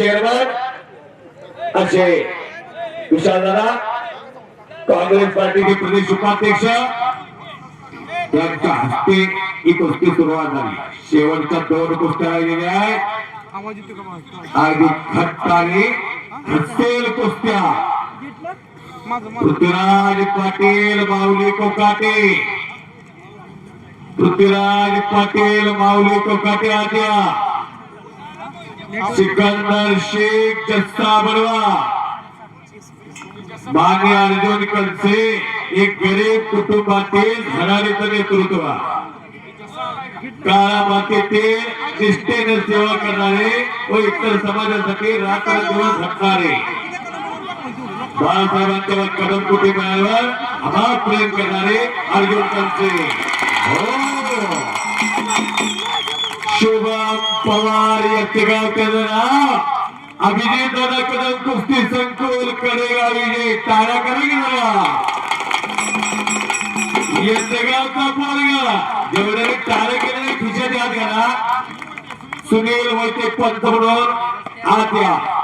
Chairman असे विशाल दादा काँग्रेस पार्टीचे प्रदेश उपाध्यक्ष यांच्या हस्ते ही कुस्ती सुरुवात झाली दोन कुस्त्या राहिलेल्या का? अगदी खट्टाने कुस्त्या पृथ्वीराज पाटील माऊली कोकाटे पृथ्वीराज पाटील माऊली कोकाटे आद्या सिकंदर शेख जस्ता बडवा मान्य अर्जुन कलसे एक गरीब कुटुंबातील घराण्याचं नेतृत्व. काळा मातेतील निष्ठेने सेवा करणारे व इतर समाजासाठी रात्र दिवस झटणारे बाळासाहेबांच्या कदम कुठे मिळाल्यावर अभाव प्रेम करणारे अर्जुन कलसे हो. शुभम पवार याचे गाव नाव. अभिजित दादा कदम कुस्ती संकुल कडेगाव विजय टाळा करा की जरा याचे गावचा पोरगा? जेवढे टाळे केले खिशात याद घाला. सुनील वैते पंत म्हणून. आत या.